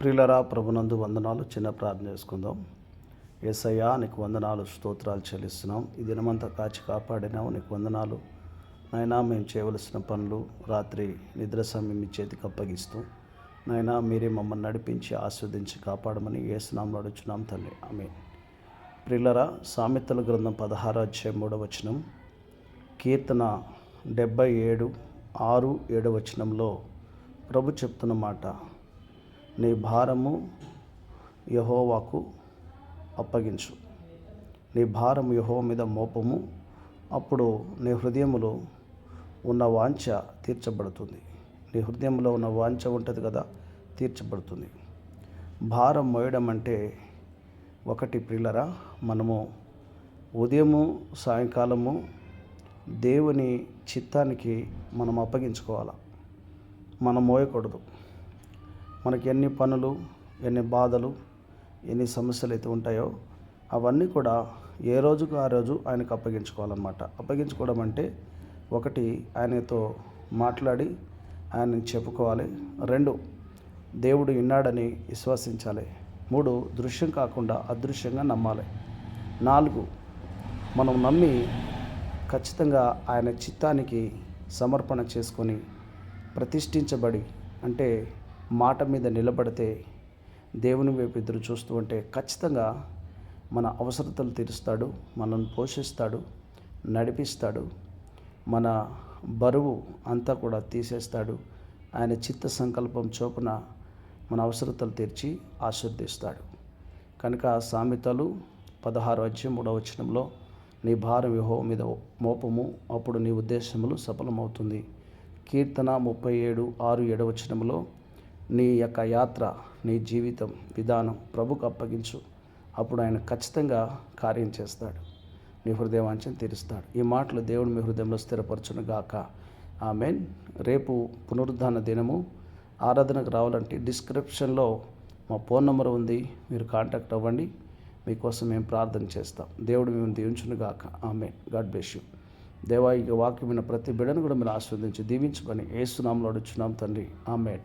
ప్రియులరా ప్రభునందు వందనాలు. చిన్న ప్రార్థన చేసుకుందాం. ఏసయ్యా నీకు వందనాలు. స్తోత్రాలు చెల్లిస్తున్నాం. ఈ దినమంతా కాచి కాపాడినావు. నీకు వందనాలు. నాయనా మేము చేయవలసిన పనులు రాత్రి నిద్ర సమయం మీ చేతికి అప్పగిస్తూ నాయనా మీరే మమ్మల్ని నడిపించి ఆస్వాదించి కాపాడమని ఏసునామం అడుచున్నాం తల్లి. ఆమె ప్రిలరా సామెతల గ్రంథం పదహారు అధ్యాయం మూడవ వచనం కీర్తన డెబ్బై ఏడు ఆరు ఏడవచనంలో ప్రభు చెప్తున్న మాట నీ భారము యహోవాకు అప్పగించు. నీ భారం యహో మీద మోపము అప్పుడు నీ హృదయములో ఉన్న వాంఛ తీర్చబడుతుంది. నీ హృదయంలో ఉన్న వాంఛ ఉంటుంది కదా తీర్చబడుతుంది. భారం మోయడం అంటే ఒకటి ప్రిల్లరా మనము ఉదయము సాయంకాలము దేవుని చిత్తానికి మనం అప్పగించుకోవాలి? మనం మోయకూడదు. మనకి ఎన్ని పనులు ఎన్ని బాధలు ఎన్ని సమస్యలు అయితే ఉంటాయో అవన్నీ కూడా ఏ రోజుకు ఆ రోజు ఆయనకు అప్పగించుకోవాలన్నమాట. అప్పగించుకోవడం అంటే ఒకటి ఆయనతో మాట్లాడి ఆయన చెప్పుకోవాలి. రెండు దేవుడు విన్నాడని విశ్వసించాలి. మూడు దృశ్యం కాకుండా అదృశ్యంగా నమ్మాలి. నాలుగు మనం నమ్మి ఖచ్చితంగా ఆయన చిత్తానికి సమర్పణ చేసుకొని ప్రతిష్ఠించబడి అంటే మాట మీద నిలబడితే దేవుని వైపు ఎదురు చూస్తూ ఉంటే ఖచ్చితంగా మన అవసరతలు తీరుస్తాడు మనల్ని పోషిస్తాడు నడిపిస్తాడు మన బరువు అంతా కూడా తీసేస్తాడు. ఆయన చిత్త సంకల్పం చొప్పున మన అవసరతలు తీర్చి ఆశీర్దిస్తాడు కనుక సామెతలు పదహారు అధ్యాయం మూడవ వచనంలో నీ భారం యహో మీద మోపము అప్పుడు నీ ఉద్దేశములు సఫలమవుతుంది. కీర్తన ముప్పై ఏడు ఆరు ఏడవచనంలో నీ యొక్క యాత్ర నీ జీవితం విధానం ప్రభుకు అప్పగించు. అప్పుడు ఆయన ఖచ్చితంగా కార్యం చేస్తాడు. నీ హృదయవాంఛను తీరుస్తాడు. ఈ మాటలు దేవుడు మీ హృదయంలో స్థిరపరచును గాక ఆమెన్. రేపు పునరుద్ధాన దినము. ఆరాధనకు రావాలంటే డిస్క్రిప్షన్లో మా ఫోన్ నెంబర్ ఉంది. మీరు కాంటాక్ట్ అవ్వండి. మీకోసం మేము ప్రార్థన చేస్తాం. దేవుడు మేము దీవించును గాక ఆమె గాడ్ బ్లెస్ యూ. దేవా ఈ వాక్యమైన ప్రతి బిడను కూడా మీరు ఆస్వాదించి దీవించుకొని ఏసునామలో అడుచున్నాం తండ్రి. ఆమె